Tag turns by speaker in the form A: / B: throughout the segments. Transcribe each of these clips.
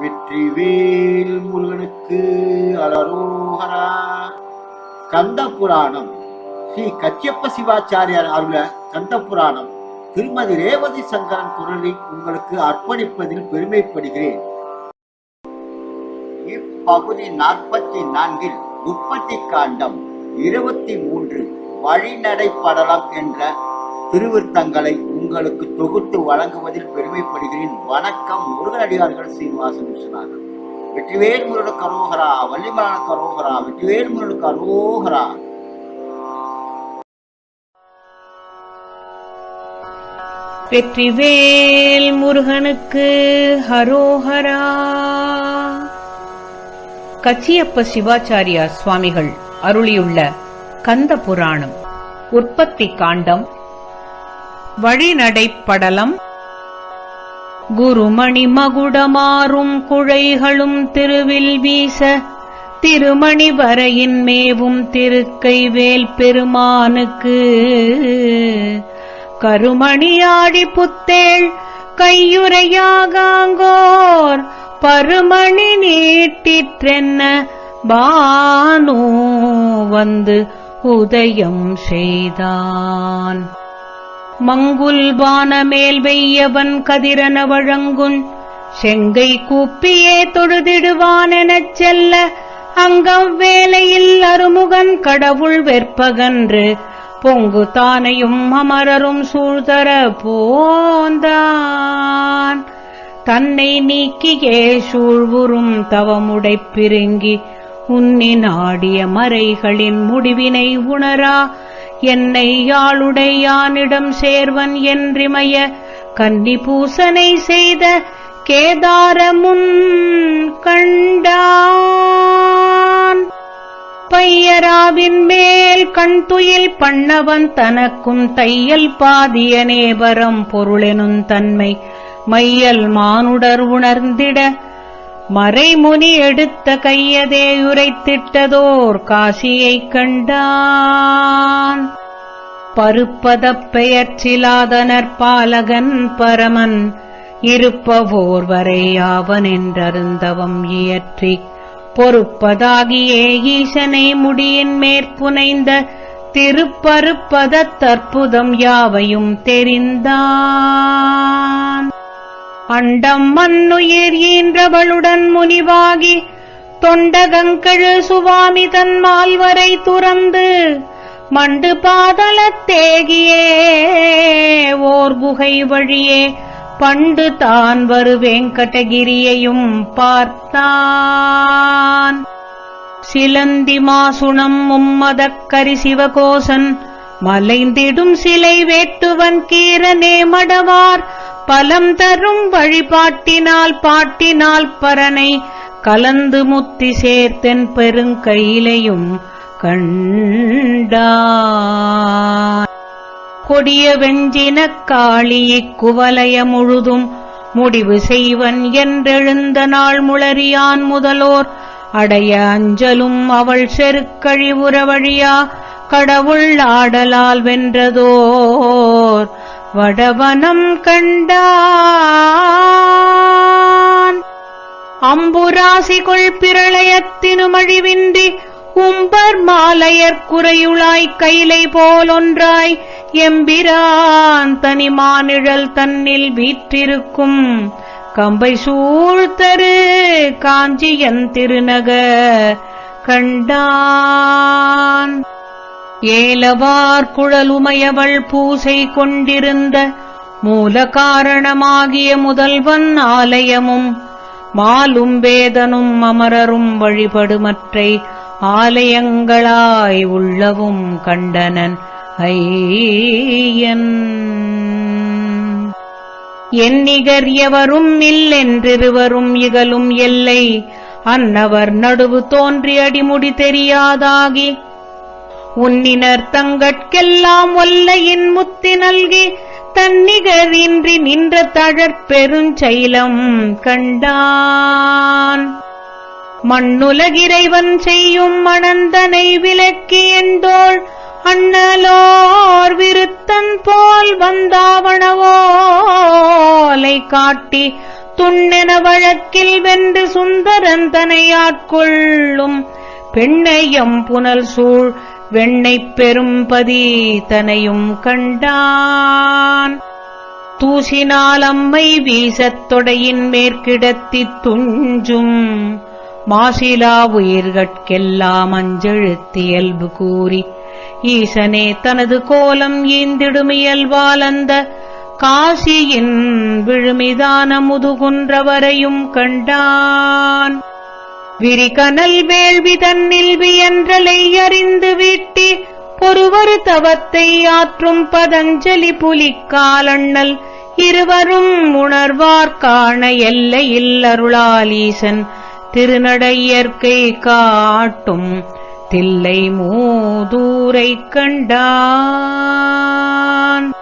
A: வெற்றிவேல் முருகனுக்கு அலரோகரா. கந்த புராணம் ஸ்ரீ கச்சியப்ப சிவாச்சாரியார் அருள கந்த புராணம் திருமதி ரேவதி சங்கரன் குரலை உங்களுக்கு அர்ப்பணிப்பதில் பெருமைப்படுகிறேன். இப்பகுதி நாற்பத்தி நான்கில் உற்பத்தி காண்டம் இருபத்தி மூன்று வழிநடைப்படலம் என்ற திருவிருத்தங்களை உங்களுக்கு தொகுத்து வழங்குவதில் பெருமைப்படுகிறேன். வணக்கம் முருகனடியார்கள் சீனிவாசன் விஸ்வநாதன். வெற்றிவேல் முருகனுக்கு கரோகரா வள்ளிமலான கரோகரா வெற்றிவேல் முருகனுக்கு கரோகரா.
B: வெற்றிவேல் முருகனுக்கு ஹரோஹரா. கச்சியப்ப சிவாச்சாரியா சுவாமிகள் அருளியுள்ள கந்த புராணம் உற்பத்தி காண்டம் வழிநடைப்படலம். குருமணி மகுடமாறும் குழைகளும் திருவில் வீச திருமணி வரையின் மேவும் திருக்கைவேல் பெருமானுக்கு. கருமணியாழி புத்தேள் கையுறையாகாங்கோர் பருமணி நீட்டிற்றென்ன பானு வந்து உதயம் செய்தான். மங்குல் வானமேல் வெய்யவன் கதிரன வழங்குன். செங்கை கூப்பியே தொழுதிடுவானெனச் செல்ல அங்கம் வேலையில் அருமுகன் கடவுள் வெற்பகன்று. பொங்கு தானையும் அமரரும் சூழ்தர போந்தான். தன்னை நீக்கியே சூழ்வுறும் தவமுடைப் பிருங்கி உன்னி நாடிய மறைகளின் முடிவினை உணரா என்னை யாளுடையானிடம் சேர்வன் என்றிமைய கன்னி பூசனை செய்த கேதாரமுன் கண்டான். பையராவின் மேல் கண்துயில் பண்ணவன் தனக்கும் தையல் பாதிய நேபரம் பொருளெனும் தன்மை மையல் மானுடர் உணர்ந்திட மறைமுனி எடுத்த கையதே உரைத்திட்டதோர் காசியைக் கண்டான். பருப்பதப் பெயர்ச்சிலாதனர் பாலகன் பரமன் இருப்பவோர் வரையாவன் என்றருந்தவம் இயற்றி பொறுப்பதாகியே ஈசனை முடியின் மேற்புனைந்த திருப்பருப்பதத் தற்புதம் யாவையும் தெரிந்தான். அண்டம் மண்ணுயிர் ஈன்றவளுடன் முனிவாகி தொண்டகங்கழு சுவாமி தன் மால்வரை துறந்து மண்டு பாதலத்தேகியே ஓர் குகை வழியே பண்டு தான் வரு வேங்கடகிரியையும் பார்த்தான். சிலந்தி மாசுணம் மும்மதக்கரி சிவகோசன் மலைந்திடும் சிலை வேட்டுவன் கீரனே மடவார் பலம் தரும் வழிபாட்டினால் பாட்டினால் பரனை கலந்து முத்தி சேர்த்தென் பெருங்கையிலையும் கண்டா கொடிய வெஞ்சின காளி இக்குவலய முழுதும் முடிவு செய்வன் என்றெழுந்த நாள் முளறியான் முதலோர். அடைய அஞ்சலும் அவள் செருக்கழிவுற வழியா கடவுள் ஆடலால் வென்றதோ. வடவனம் கண்டான். அம்புராசிகொள் பிரளயத்தினுமழிவின்றி உம்பர் மாலையர் குறையுளாய் கைலை போலொன்றாய் எம்பிரான் தனி மானிழல் தன்னில் வீற்றிருக்கும். கம்பை சூழ்த்தரு காஞ்சியன் திருநக கண்டான். ஏலவார் குழலுமையவள் பூசை கொண்டிருந்த மூல காரணமாகிய முதல்வன் ஆலயமும் மாலும் வேதனும் அமரரும் வழிபடுமற்றை ஆலயங்களாய் உள்ளவும் கண்டனன் ஐயன். எண்ணிகர் எவரும் இல்லென்றிருவரும் இகலும் எல்லை அன்னவர் நடுவு தோன்றி அடிமுடி தெரியாதாகி உன்னினர் தங்கட்கெல்லாம் ஒல்லையின் முத்தி நல்கி தன்னிகரின்றி நின்ற தழற்பெருஞ்செயலம் கண்டான். மண்ணுலகிறைவன் செய்யும் மணந்தனை விலக்கி எண்டோள் அண்ணலோர் விருத்தன் போல் வந்தாவணவோலை காட்டி துண்ணென வழக்கில் வென்று சுந்தரன் தனையாட்கொள்ளும் பெண்ணையம் புனல் சூழ் வெண்ணைப் பெரும்பதி தனையும் கண்டான். தூசினால் அம்மை வீசத் தொடையின் மேற்கிடத்தித் துஞ்சும். மாசிலா உயிர்கட்கெல்லாம் அஞ்செழுத்து இயல்பு கூறி ஈசனே தனது கோலம் ஈந்திடுமியல்வால் அந்த காசியின் விழுமிதான முதுகுன்றவரையும் கண்டான். விரிகனல் வேள்வி தன்னில் வியன்றலை அறிந்து வீட்டி பொறுவரு தவத்தை ஆற்றும் பதஞ்சலி புலிக்காலண்ணல். இருவரும் உணர்வார்கான எல்லையில் அருளாலீசன் திருநடையற்கை காட்டும் தில்லை மூதூரை கண்டான்.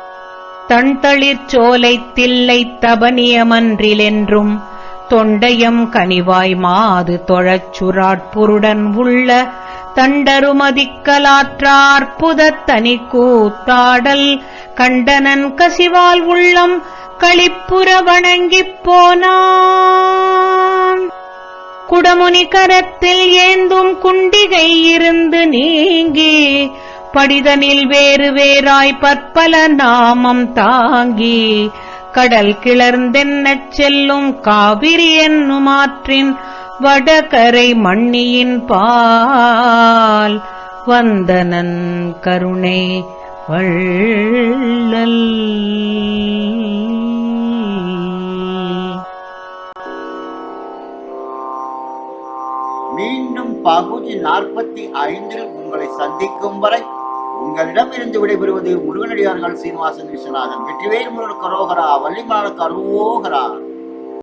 B: தண்தளிர் சோலை தில்லை தபனியமன்றிலென்றும் தொண்டையம் கனிவாய் மாது தொழச் சுராட்புருடன் உள்ள தண்டருமதிக்கலாற்றாற்புதத் தனி கூத்தாடல் கண்டனன் கசிவால் உள்ளம் களிப்புற வணங்கிப் போனான். குடமுனி கரத்தில் ஏந்தும் குண்டிகை இருந்து நீங்கி படிதனில் வேறு வேறாய் பற்பல நாமம் தாங்கி கடல் கிளர்ந்தென்னச் செல்லும் காவிரி என்னும் ஆற்றின் வடகரை மண்ணியின் பால். வந்தனன் கருணை வள்ளல்.
A: மீண்டும் பகுதி நாற்பத்தி ஐந்தில் உங்களை சந்திக்கும் வரை உங்களிடமிருந்து விடைபெறுவது முருகனடியார்கள் சீனிவாசன் விஸ்வநாதன். வெற்றிவேல் முருகன் கரோகரா வள்ளிமலர் கரோகரா.